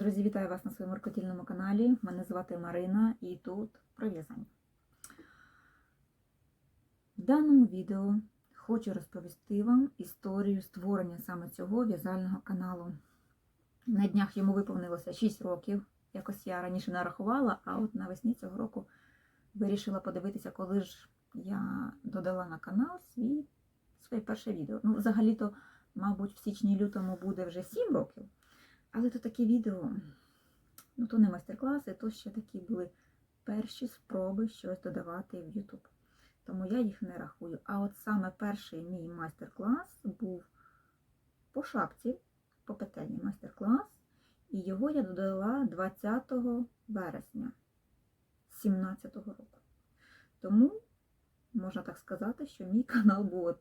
Друзі, вітаю вас на своєму рукодільному каналі. Мене звати Марина і тут про в'язання. В даному відео хочу розповісти вам історію створення саме цього в'язального каналу. На днях йому виповнилося 6 років. Якось я раніше не рахувала, а от навесні цього року вирішила подивитися, коли ж я додала на канал свій, своє перше відео. Ну, взагалі-то, мабуть, в січні-лютому буде вже 7 років. Але то такі відео, ну то не майстер-класи, то ще такі були перші спроби щось додавати в YouTube. Тому я їх не рахую. А от саме перший мій майстер-клас був по шапці, по петельні майстер-клас, і його я додала 20 вересня 2017 року. Тому можна так сказати, що мій канал був от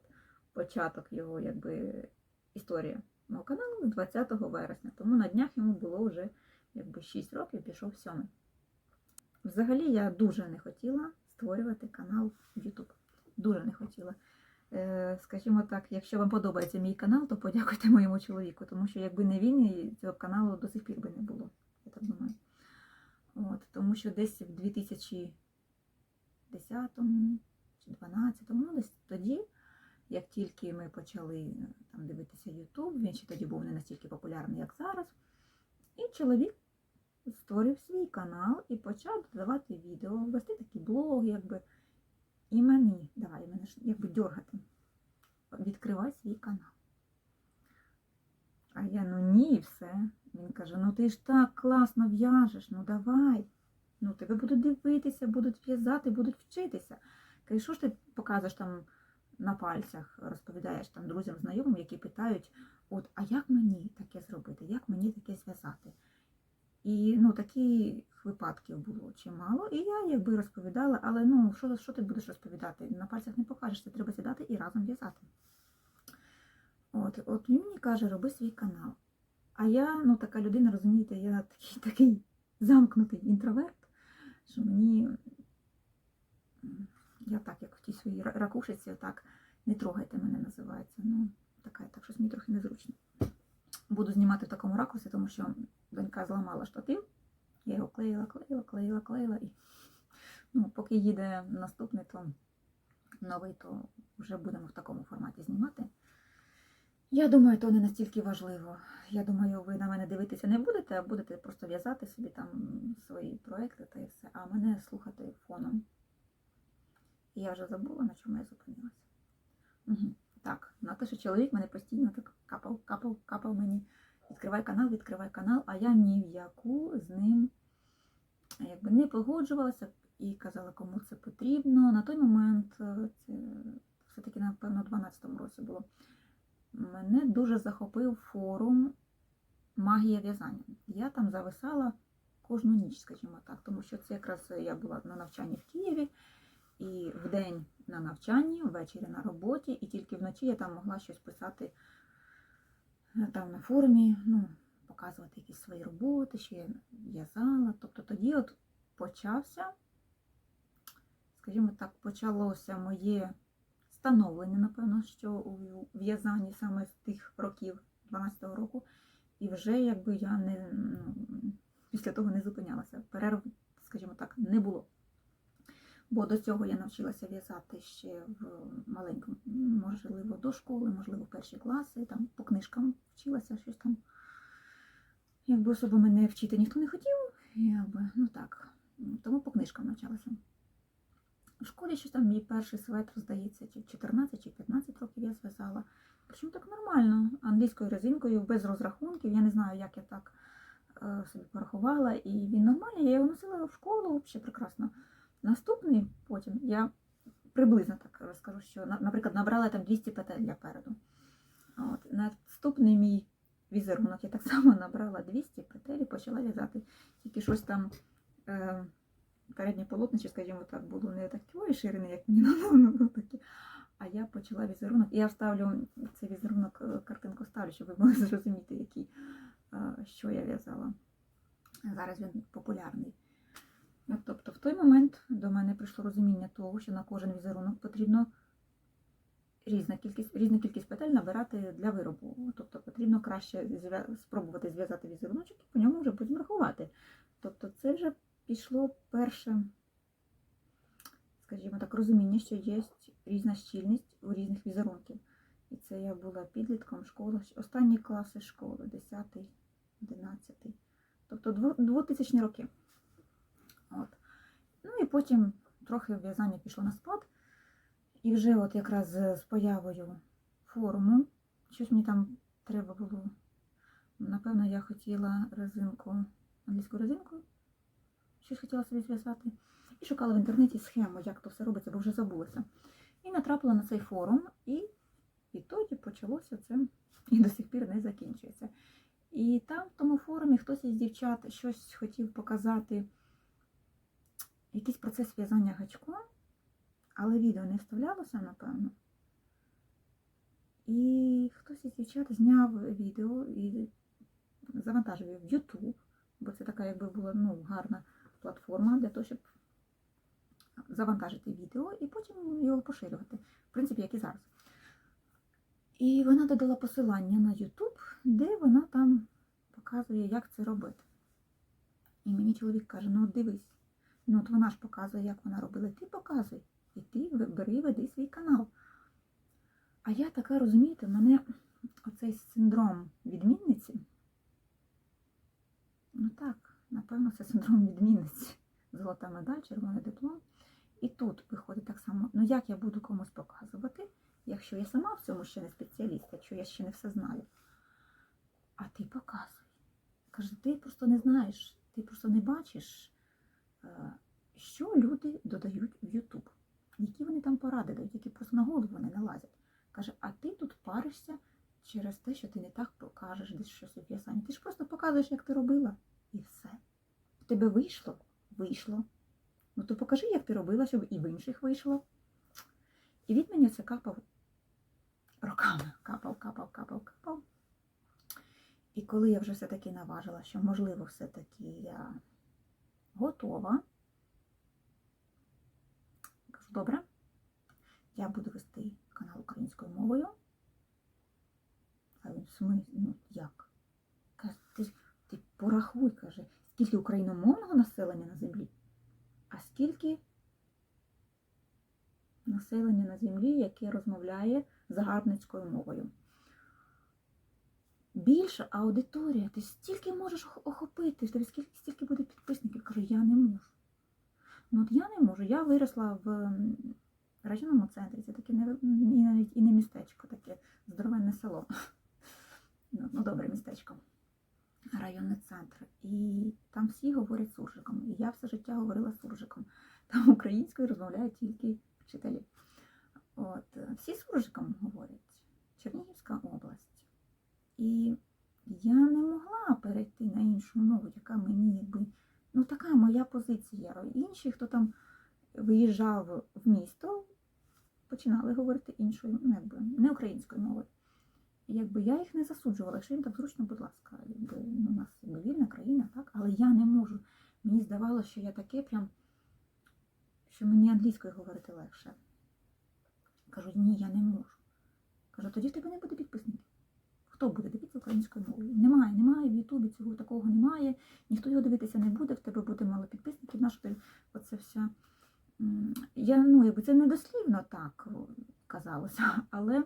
початок його, якби, історія мого каналу з 20 вересня, тому на днях йому було вже якби 6 років, пішов 7. Взагалі я дуже не хотіла створювати канал в YouTube. Дуже не хотіла. Е, Скажімо так, якщо вам подобається мій канал, то подякуйте моєму чоловіку, тому що якби не він, цього каналу до сих пір би не було. Я так думаю. От, тому що десь в 2010 чи 2012, ну десь тоді як тільки ми почали е, там дивитися YouTube, він ще тоді був не настільки популярний, як зараз. І чоловік створив свій канал і почав додавати відео, вести такі блоги, якби. І мені, давай, мене ж якби дергати. Відкривай свій канал. А я ну ні, і все. Він каже: ну ти ж так класно в'яжеш, ну давай. Ну, тебе будуть дивитися, будуть в'язати, будуть вчитися. Каже, що ж ти показуєш там на пальцях розповідаєш там друзям, знайомим, які питають, от, а як мені таке зробити, як мені таке зв'язати? І ну, таких випадків було чимало. І я якби розповідала, але ну, що, що ти будеш розповідати? На пальцях не покажеш, це треба сідати і разом в'язати. От, от він мені каже, роби свій канал. А я, ну, така людина, розумієте, я такий, такий замкнутий інтроверт, що мені я так, як в тій своїй ракушиці, так, не трогайте мене називається. Ну, така, так щось мені трохи незручно. Буду знімати в такому ракурсі, тому що донька зламала штатив. Я його клеїла, клеїла, клеїла, клеїла. І ну, поки їде наступний, то новий, то вже будемо в такому форматі знімати. Я думаю, то не настільки важливо. Я думаю, ви на мене дивитися не будете, а будете просто в'язати собі там свої проекти та і все, а мене слухати фоном. Я вже забула, на чому я зупинилася. Угу. Так, на те, що чоловік мене постійно так капав, капав, капав мені. Відкривай канал, відкривай канал, а я ні в яку з ним якби не погоджувалася і казала, кому це потрібно. На той момент, е, це все-таки, напевно, у 12-му році було. Мене дуже захопив форум Магія в'язання. Я там зависала кожну ніч, скажімо так, тому що це якраз я була на навчанні в Києві. І вдень на навчанні, ввечері на роботі, і тільки вночі я там могла щось писати е, там на форумі, ну, показувати якісь свої роботи, що я в'язала. Тобто тоді от почався, скажімо так, почалося моє становлення, напевно, що у в'язанні саме з тих років, 12-го року, і вже якби я не ну, після того не зупинялася. Перерв, скажімо так, не було. Бо до цього я навчилася в'язати ще в маленькому, можливо, до школи, можливо, в перші класи, там по книжкам вчилася щось там. Якби особо мене вчити ніхто не хотів, якби, ну так, тому по книжкам навчалася. В школі щось там мій перший светр, здається, чи 14 чи 15 років я зв'язала. Причому так нормально, англійською резинкою, без розрахунків. Я не знаю, як я так е, собі порахувала. І він нормальний, я його носила в школу, взагалі прекрасно. Наступний потім я приблизно так розкажу, що, наприклад, набрала там 200 петель переду. От, наступний мій візерунок я так само набрала 200 петель і почала в'язати. Тільки щось там е, переднє полотнище, скажімо так, було не такої ширини, як мені надо, таке. А я почала візерунок. І я вставлю цей візерунок, е, картинку вставлю, щоб ви могли зрозуміти, який, е, що я в'язала. Зараз він популярний. Ну, Тобто в той момент до мене прийшло розуміння того, що на кожен візерунок потрібно різна кількість, різну кількість петель набирати для виробу. Тобто потрібно краще спробувати зв'язати візеруночок і по ньому вже будемо рахувати. Тобто це вже пішло перше, скажімо так, розуміння, що є різна щільність у різних візерунків. І це я була підлітком школи, останні класи школи, 10, 11. Тобто 2000 роки. Ну і потім трохи в'язання пішло на спад. І вже от якраз з появою форуму, щось мені там треба було. Напевно, я хотіла резинку, англійську резинку, щось хотіла собі зв'язати. І шукала в інтернеті схему, як то все робиться, бо вже забулася. І натрапила на цей форум, і відтоді почалося це і до сих пір не закінчується. І там, в тому форумі, хтось із дівчат щось хотів показати, якийсь процес в'язання гачком, але відео не вставлялося, напевно. І хтось із дівчат зняв відео і завантажив його в YouTube, бо це така, якби була ну, гарна платформа для того, щоб завантажити відео і потім його поширювати. В принципі, як і зараз. І вона додала посилання на YouTube, де вона там показує, як це робити. І мені чоловік каже: ну дивись, ну от вона ж показує, як вона робила, ти показуй. І ти бери, веди свій канал. А я така, розумієте, в мене оцей синдром відмінниці. Ну так, напевно, це синдром відмінниці. Золота медаль, червоний диплом. І тут виходить так само, ну як я буду комусь показувати, якщо я сама в цьому ще не спеціаліст, якщо я ще не все знаю. А ти показуй. Каже, ти просто не знаєш, ти просто не бачиш, що люди додають в YouTube, які вони там поради дають, які просто на голову не налазять. Каже, а ти тут паришся через те, що ти не так покажеш десь щось у в'язанні. Ти ж просто показуєш, як ти робила, і все. В тебе вийшло? Вийшло. Ну то покажи, як ти робила, щоб і в інших вийшло. І від мене це капав роками. Капав, капав, капав, капав. І коли я вже все-таки наважила, що, можливо, все-таки я готова, кажу, добре, я буду вести канал українською мовою. А він в смислі, ну як? Каже, ти, ти порахуй, каже, скільки україномовного населення на землі, а скільки населення на землі, яке розмовляє загарбницькою мовою. Більша аудиторія, ти стільки можеш ох- охопити, тебе скільки, стільки буде підписників. Кажу, я не можу. Ну от я не можу. Я виросла в районному центрі, це таке не, і навіть і не містечко, таке здоровенне село. Ну, ну добре містечко. Районний центр. І там всі говорять суржиком. І я все життя говорила суржиком. Там українською розмовляють тільки вчителі. От, всі суржиком говорять. Чернігівська область. І я не могла перейти на іншу мову, яка мені якби. Ну, така позиція. Інші, хто там виїжджав в місто, починали говорити іншою, ну, якби, не українською мовою. Якби я їх не засуджувала, якщо їм так зручно, будь ласка, якби ну, у нас вільна країна, так, але я не можу. Мені здавалося, що я таке прям, що мені англійською говорити легше. Кажу, ні, я не можу. Кажу, тоді в тебе не буде підписників. Українською мовою? Немає, немає в Ютубі цього такого немає, ніхто його дивитися не буде, в тебе буде мало підписників, на що ти оце вся. М, Я, ну, якби це не дослівно так казалося, але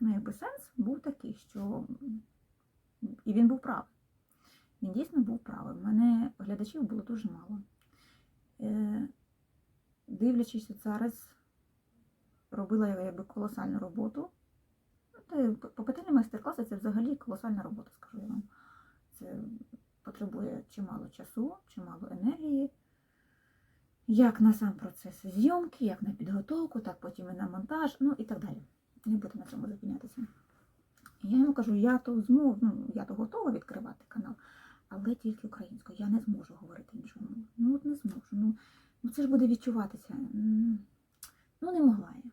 ну, якби сенс був такий, що і він був правий. Він дійсно був правий. У мене глядачів було дуже мало. Е, дивлячись зараз, робила я якби колосальну роботу. Ну, та майстер-класи це взагалі колосальна робота, скажу я вам. Це потребує чимало часу, чимало енергії. Як на сам процес зйомки, як на підготовку, так потім і на монтаж, ну і так далі. Не буду на цьому зупинятися. Я йому кажу, я то зможу, ну, я то готова відкривати канал, але тільки українською. Я не зможу говорити іншою. Ну от не зможу. Ну, ну це ж буде відчуватися. Ну, не могла я.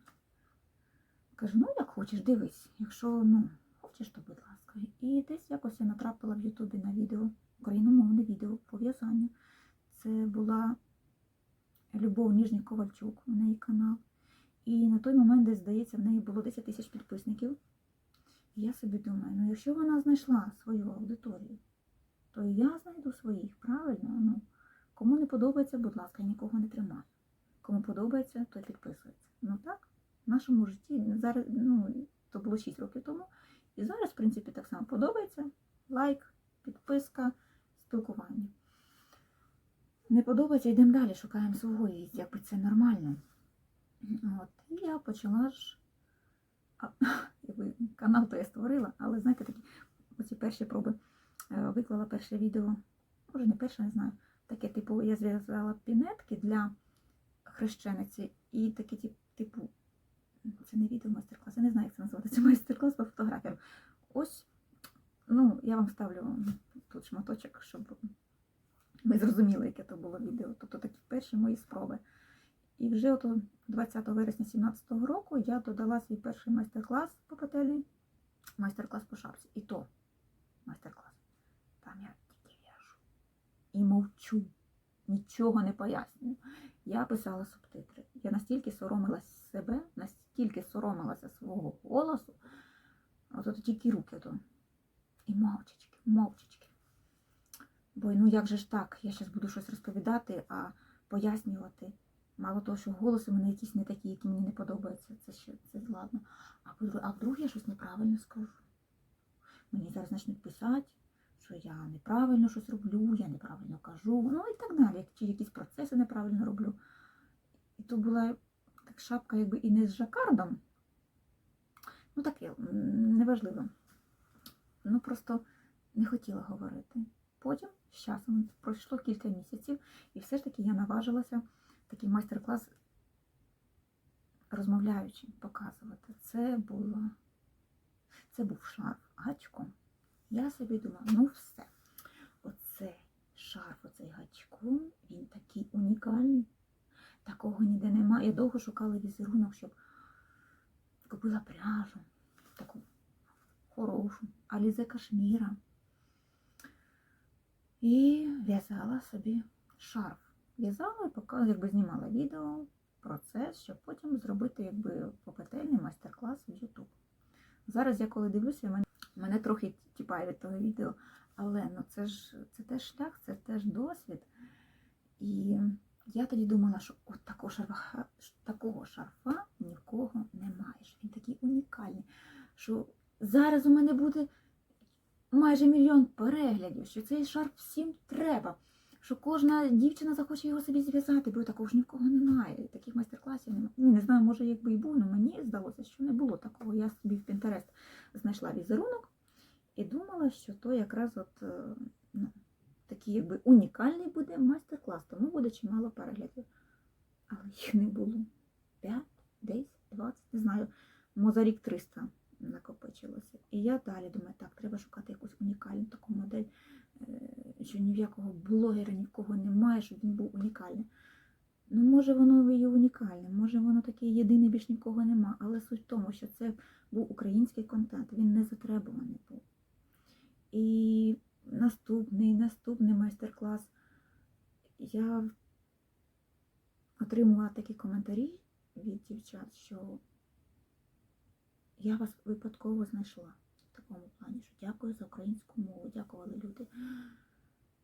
Кажу, ну як хочеш, дивись. Якщо ну, хочеш, то будь ласка. І десь якось я натрапила в Ютубі на відео, україномовне відео по в'язанню. Це була Любов Ніжній Ковальчук, у неї канал. І на той момент, десь, здається, в неї було 10 тисяч підписників. І я собі думаю, ну якщо вона знайшла свою аудиторію, то я знайду своїх, правильно? Ну, кому не подобається, будь ласка, я нікого не тримаю. Кому подобається, той підписується. Ну так, в нашому житті зараз, ну, то було 6 років тому. І зараз, в принципі, так само подобається. Лайк, підписка, спілкування. Не подобається, йдемо далі, шукаємо свого, і якби це нормально. От. І я почала ж. Канал то я створила, але знаєте, такі оці перші проби е, виклала перше відео, може не перше, не знаю. Таке, типу, я зв'язала пінетки для хрещениці і таке, типу, це не відео майстер-клас, я не знаю, як це назвати. Це майстер-клас по фотографіям. Ось, ну, я вам ставлю тут шматочок, щоб ви зрозуміли, яке то було відео. Тобто такі перші мої спроби. І вже от 20 вересня 2017 року я додала свій перший майстер-клас по петелі, майстер-клас по шапці. І то майстер-клас. Там я тільки в'яжу. І мовчу. Нічого не пояснюю. Я писала субтитри. Я настільки соромилась себе, настільки соромилася свого голосу. От, тільки руки то. І мовчечки, мовчечки. Бо ну як же ж так? Я зараз буду щось розповідати, а пояснювати. Мало того, що голос у мене якісь не такі, які мені не подобаються. Це ще це ладно. А а вдруг я щось неправильно скажу. Мені зараз почнуть писати, що я неправильно щось роблю, я неправильно кажу, ну і так далі, чи якісь процеси неправильно роблю. І то була шапка, якби і не з жакардом. Ну таке, неважливо. Ну просто не хотіла говорити. Потім з часом пройшло кілька місяців, і все ж таки я наважилася такий майстер-клас розмовляючи, показувати. Це було це був шарф гачком. Я собі думала, ну все, оцей шарф, оцей гачком, він такий унікальний. Такого ніде немає. Я довго шукала візерунок, щоб купила пряжу, таку хорошу, алізе кашміра. І в'язала собі шарф. В'язала і якби знімала відео, процес, щоб потім зробити якби попетельний майстер-клас в YouTube. Зараз я коли дивлюся, мене, мене трохи тіпає від того відео, але ну, це ж це теж шлях, це теж досвід. І я тоді думала, що от такого шарфа, такого шарфа ні в кого немає. що Він такий унікальний. Що зараз у мене буде майже мільйон переглядів, що цей шарф всім треба. Що кожна дівчина захоче його собі зв'язати, бо такого ж ні в кого немає. Таких майстер-класів немає. Не знаю, може, якби і був, але мені здалося, що не було такого. Я собі в Pinterest знайшла візерунок і думала, що то якраз от, е, такий якби унікальний буде майстер-клас, тому буде чимало переглядів. Але їх не було. 5, 10, 20, не знаю. Мо за рік 300 накопичилося. І я далі думаю, так, треба шукати якусь унікальну таку модель, е, що ні в якого блогера, ні в кого немає, щоб він був унікальний. Ну, може, воно і унікальне, може, воно таке єдине, більш ні в нема. Але суть в тому, що це був український контент, він не затребуваний був. І наступний, наступний майстер-клас. Я отримувала такі коментарі від дівчат, що я вас випадково знайшла в такому плані, що дякую за українську мову, дякували люди.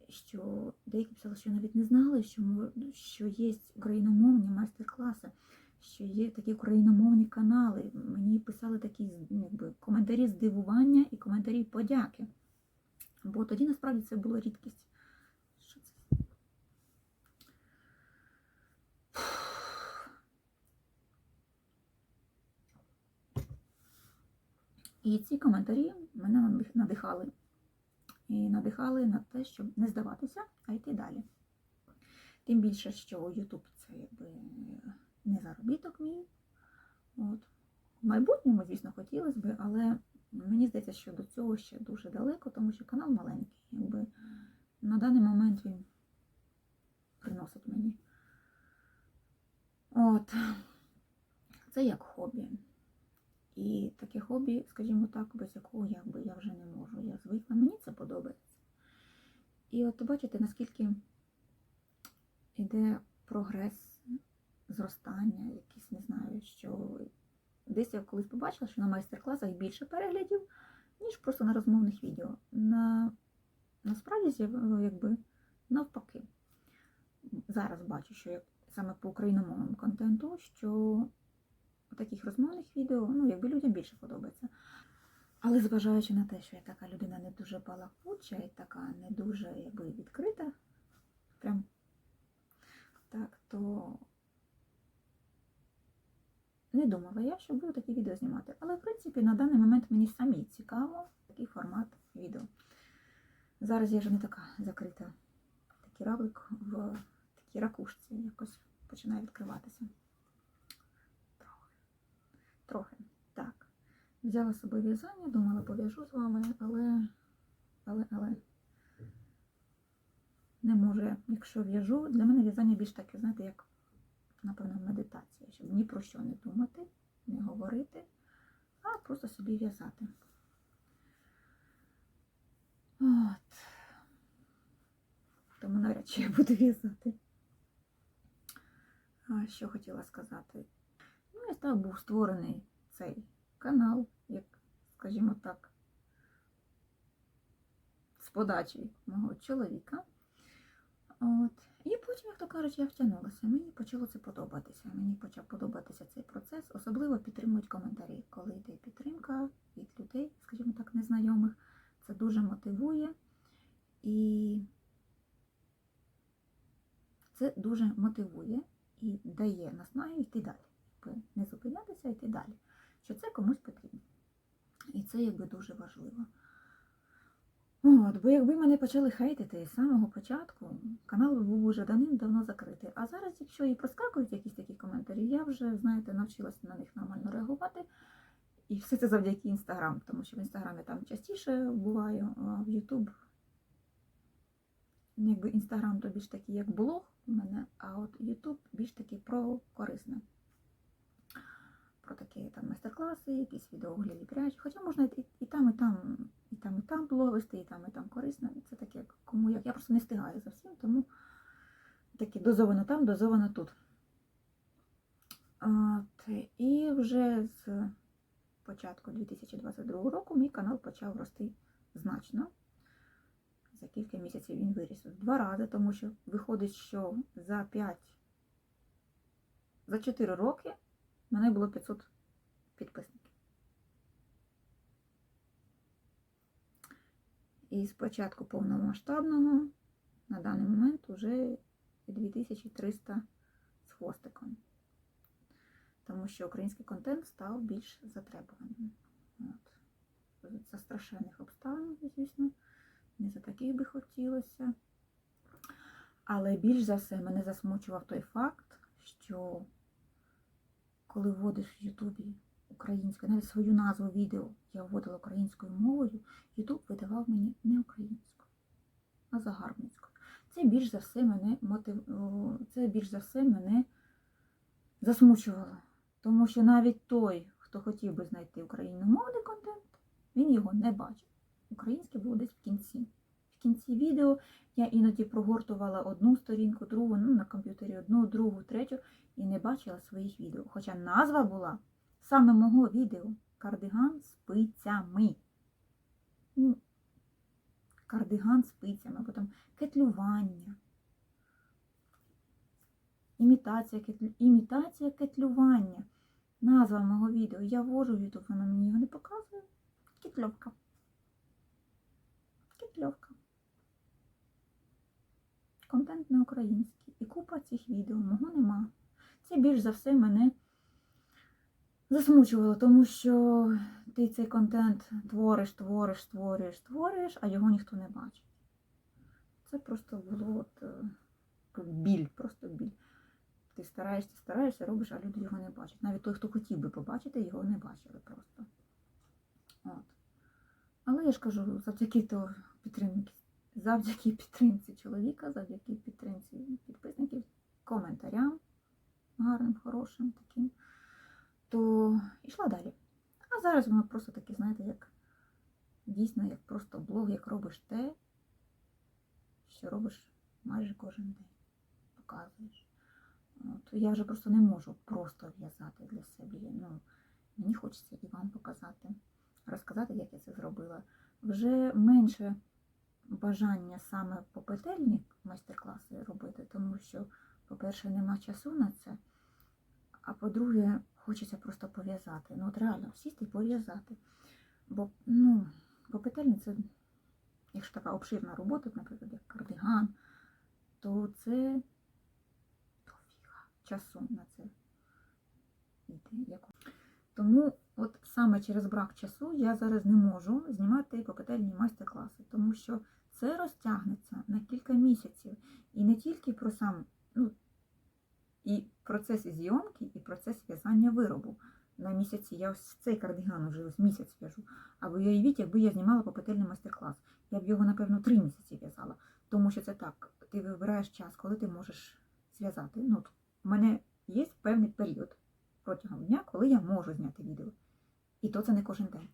Що деякі писали, що навіть не знали, що, що є україномовні майстер-класи, що є такі україномовні канали. Мені писали такі якби, коментарі здивування і коментарі подяки. Бо тоді насправді це була рідкість. Що це? І ці коментарі мене надихали. І надихали на те, щоб не здаватися, а йти далі. Тим більше, що YouTube це якби не заробіток мій. От. В майбутньому, звісно, хотілося б, але мені здається, що до цього ще дуже далеко, тому що канал маленький. Якби на даний момент він приносить мені. От. Це як хобі. І таке хобі, скажімо так, без якого якби я вже не можу. Я звикла, мені це подобається. І от бачите, наскільки йде прогрес зростання, якісь, не знаю, що десь я колись побачила, що на майстер-класах більше переглядів, ніж просто на розмовних відео. На, насправді, якби навпаки. Зараз бачу, що саме по україномовному контенту, що таких розмовних відео, ну, якби людям більше подобається. Але зважаючи на те, що я така людина не дуже балакуча і така не дуже якби, відкрита, прям так, то не думала я, що буду такі відео знімати. Але, в принципі, на даний момент мені самі цікаво такий формат відео. Зараз я вже не така закрита. Такий равлик в такій ракушці якось починає відкриватися. Трохи. Трохи. Так. Взяла з собою в'язання, думала, пов'яжу з вами, але, але, але не можу. Якщо в'яжу, для мене в'язання більш таке, знаєте, як, напевно, медитація, щоб ні про що не думати, не говорити, а просто собі в'язати. От. Тому навряд чи я буду в'язати. Що хотіла сказати? Ну, і так був створений цей канал, як, скажімо так, з подачі мого чоловіка. От. Потім, як то кажуть, я втягнулася. Мені почало це подобатися. Мені почав подобатися цей процес. Особливо підтримують коментарі, коли йде підтримка від людей, скажімо так, незнайомих. Це дуже мотивує і це дуже мотивує і дає наснагу йти далі. Не зупинятися, йти далі. Що це комусь потрібно. І це якби дуже важливо. От, бо якби мене почали хейтити з самого початку, канал був уже давним-давно закритий. А зараз, якщо і проскакують якісь такі коментарі, я вже, знаєте, навчилася на них нормально реагувати. І все це завдяки інстаграм, тому що в інстаграмі там частіше буваю, а в Ютуб, якби інстаграм то більш такий як блог у мене, а от Ютуб більш такий про корисне. Про такі там майстер-класи, якісь відеоогляди прячі. Хоча можна і, і там, і там, і там, і там блог вести, і там, і там корисно. Це таке, кому як. Я просто не встигаю за всім, тому таке дозовано там, дозовано тут. От, і вже з початку 2022 року мій канал почав рости значно. За кілька місяців він виріс два рази, тому що виходить, що за 5, за 4 роки в мене було 500 підписників. І з початку повномасштабного на даний момент вже 2300 з хвостиком. Тому що український контент став більш затребуваним. От. За страшенних обставин, звісно, не за таких би хотілося. Але більш за все мене засмучував той факт, що коли вводиш в Ютубі українською, навіть свою назву відео я вводила українською мовою, Ютуб видавав мені не українською, а загарбницькою. Це більш за все мене мотив... це більш за все мене засмучувало. Тому що навіть той, хто хотів би знайти україномовний контент, він його не бачив. Українське було десь в кінці. В кінці відео я іноді прогортувала одну сторінку, другу, ну на комп'ютері одну, другу, третю, і не бачила своїх відео. Хоча назва була саме мого відео Кардиган з пицями. Ну, Кардиган з пицями, потім кетлювання. Імітація, імітація кетлювання. Назва мого відео. Я ввожу YouTube, воно мені його не показує. Кетльовка. Кетльовка. Контент не український. І купа цих відео мого нема. Це більш за все мене засмучувало, тому що ти цей контент твориш, твориш, створюєш, створюєш, а його ніхто не бачить. Це просто було от, е, біль, просто біль. Ти стараєшся, стараєшся, робиш, а люди його не бачать. Навіть той, хто хотів би побачити, його не бачили просто. От. Але я ж кажу, завдяки то підтримки, завдяки підтримці чоловіка, завдяки підтримці підписників, коментарям гарним, хорошим таким, то йшла далі. А зараз воно просто таке, знаєте, як дійсно, як просто блог, як робиш те, що робиш майже кожен день. Показуєш. От, я вже просто не можу просто в'язати для себе. Ну, мені хочеться і вам показати, розказати, як я це зробила. Вже менше бажання саме по петельні майстер-класи робити, тому що, по-перше, нема часу на це. А по-друге, хочеться просто пов'язати. Ну, от реально, сісти і пов'язати. Бо, ну, по петельні це, якщо така обширна робота, наприклад, як кардиган, то це дофіга часу на це йде. Тому от саме через брак часу я зараз не можу знімати попетельні майстер-класи, тому що це розтягнеться на кілька місяців. І не тільки про сам, ну, і процес зйомки, і процес в'язання виробу. На місяці я ось цей кардиган вже ось місяць в'яжу. А ви уявіть, якби я знімала попетельний майстер-клас. Я б його, напевно, три місяці в'язала. Тому що це так, ти вибираєш час, коли ти можеш зв'язати. Ну, у мене є певний період протягом дня, коли я можу зняти відео. І то це не кожен день.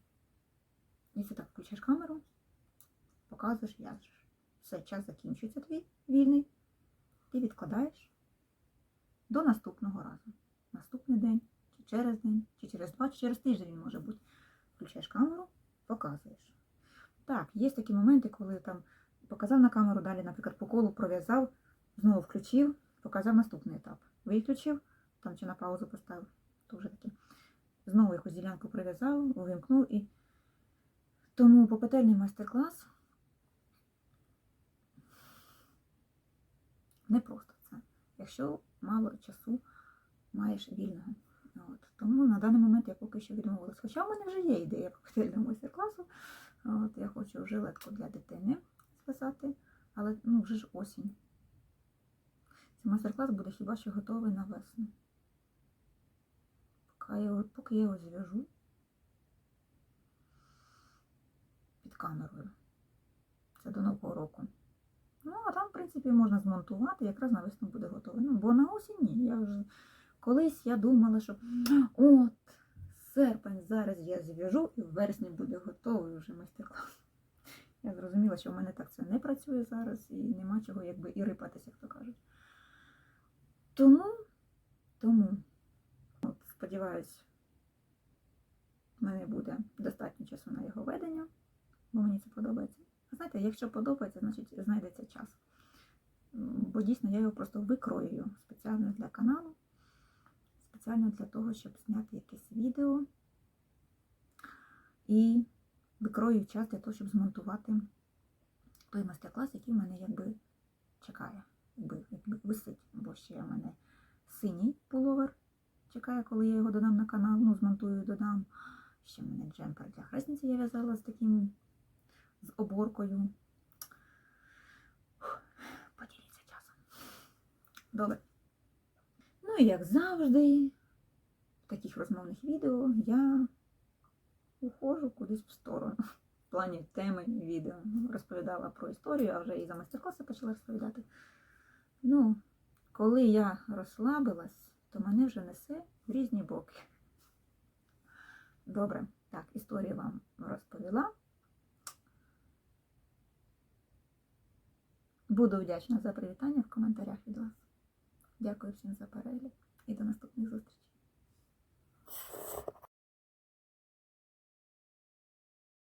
І це так, включаєш камеру, показуєш, в'яжеш. Все, час закінчується твій вільний. Ти відкладаєш до наступного разу. Наступний день, чи через день, чи через два, чи через тиждень він може бути. Включаєш камеру, показуєш. Так, є такі моменти, коли там показав на камеру, далі, наприклад, по колу пров'язав, знову включив, показав наступний етап. Виключив, там чи на паузу поставив, то вже таке. Знову якусь ділянку прив'язав, увімкнув і. Тому попетельний майстер-клас не просто це. Якщо мало часу маєш вільного. От. Тому на даний момент я поки що відмовилась. Хоча в мене вже є ідея попетельного майстер-класу. Я хочу жилетку для дитини списати, але ну, вже ж осінь. Цей майстер-клас буде хіба що готовий на весну. Поки я, поки я його зв'яжу під камерою. Це до Нового року. Ну, а там, в принципі, можна змонтувати, якраз на весну буде готовий. Ну, бо на осінь ні. Я вже колись я думала, що от, серпень зараз я зв'яжу і в вересні буде готовий вже майстер-клас. Я зрозуміла, що в мене так це не працює зараз і нема чого якби і рипатися, як то кажуть. Тому, тому, от, сподіваюсь, в мене буде достатньо часу на його ведення, бо мені це подобається. Знаєте, якщо подобається, значить знайдеться час. Бо дійсно я його просто викроюю спеціально для каналу, спеціально для того, щоб зняти якесь відео. І викрою час для того, щоб змонтувати той майстер-клас, який в мене якби чекає, якби, якби висить. Бо ще в мене синій пуловер чекає, коли я його додам на канал, ну, змонтую, додам. Ще в мене джемпер для хресниці я в'язала з таким оборкою. Поділіться часом. Добре. Ну і як завжди, в таких розмовних відео я уходжу кудись в сторону. В плані теми відео. Розповідала про історію, а вже і за майстер-класи почала розповідати. Ну, коли я розслабилась, то мене вже несе в різні боки. Добре, так, історію вам розповіла. Буду вдячна за привітання в коментарях від вас. Дякую всім за перегляд і до наступних зустрічей.